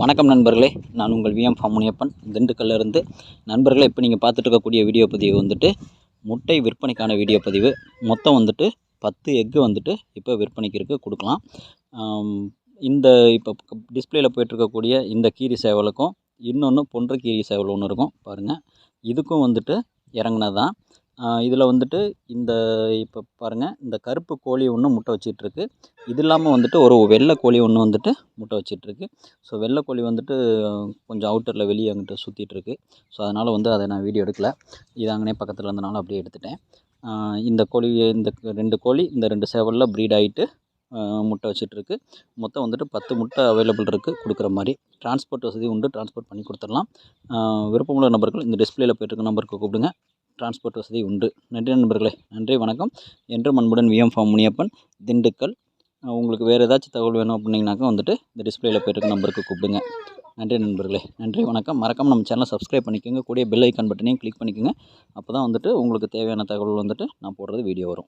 வணக்கம் நண்பர்களே நான் உங்கள் விஎம் முனியப்பன் திண்டுக்கல்ல இருந்து நண்பர்களே இப்போ நீங்கள் பார்த்துட்டு இருக்கக்கூடிய வீடியோ பதிவு வந்துட்டு முட்டை விற்பனைக்கான வீடியோ பதிவு. மொத்தம் வந்துட்டு பத்து எக்கு வந்துட்டு இப்போ விற்பனைக்கு இருக்குது கொடுக்கலாம் இந்த இப்போ டிஸ்பிளேயில் போயிட்டுருக்கக்கூடிய இந்த கீரி சேவலுக்கும் இன்னொன்று பொன்ற கீரி சேவல் ஒன்று இருக்கும். பாருங்கள் இதுக்கும் வந்துட்டு இறங்குனது தான் இதில் வந்துட்டு இந்த இப்போ பாருங்கள் இந்த கருப்பு கோழி ஒன்று முட்டை வச்சிட்ருக்கு. இது இல்லாமல் வந்துட்டு ஒரு வெள்ளை கோழி ஒன்று வந்துட்டு முட்டை வச்சிட்ருக்கு. ஸோ வெள்ளை கோழி வந்துட்டு கொஞ்சம் அவுட்டரில் வெளியே அங்கிட்டு சுற்றிட்டுருக்கு ஸோ அதனால் வந்து அதை நான் வீடியோ எடுக்கலை. இது அங்கனே பக்கத்தில் இருந்தனால அப்படியே எடுத்துட்டேன். இந்த கோழி இந்த ரெண்டு கோழி இந்த ரெண்டு சேவலில் ப்ரீட் ஆகிட்டு முட்டை வச்சிட்ருக்கு. மொத்தம் வந்துட்டு பத்து முட்டை அவைலபிள் இருக்குது கொடுக்குற மாதிரி. டிரான்ஸ்போர்ட் வசதி உண்டு டிரான்ஸ்போர்ட் பண்ணி கொடுத்துடலாம். விருப்பமுள்ள நபர்கள் இந்த டிஸ்ப்ளேயே போயிட்டு இருக்க நம்பருக்கு கூப்பிடுங்க. டிரான்ஸ்போர்ட் வசதி உண்டு. நன்றி நண்பர்களே. நன்றி வணக்கம். என்றும் அன்புடன் விஎம் ஃபார்ம் முனியப்பன் திண்டுக்கல். உங்களுக்கு வேறு ஏதாச்சும் தகவல் வேணும் அப்படின்னாக்கா வந்துட்டு இந்த டிஸ்பிளேயில் போயிருக்க நம்பருக்கு கூப்பிடுங்க. நன்றி நண்பர்களே. நன்றி வணக்கம். மறக்காமல் நம்ம சேனலை சப்ஸ்கிரைப் பண்ணிக்கோங்க. கூடிய பெல் ஐக்கான் பட்டனையும் கிளிக் பண்ணிக்கோங்க. அப்போ தான் வந்துட்டு உங்களுக்கு தேவையான தகவல் வந்துட்டு நான் போடுறது வீடியோ வரும்.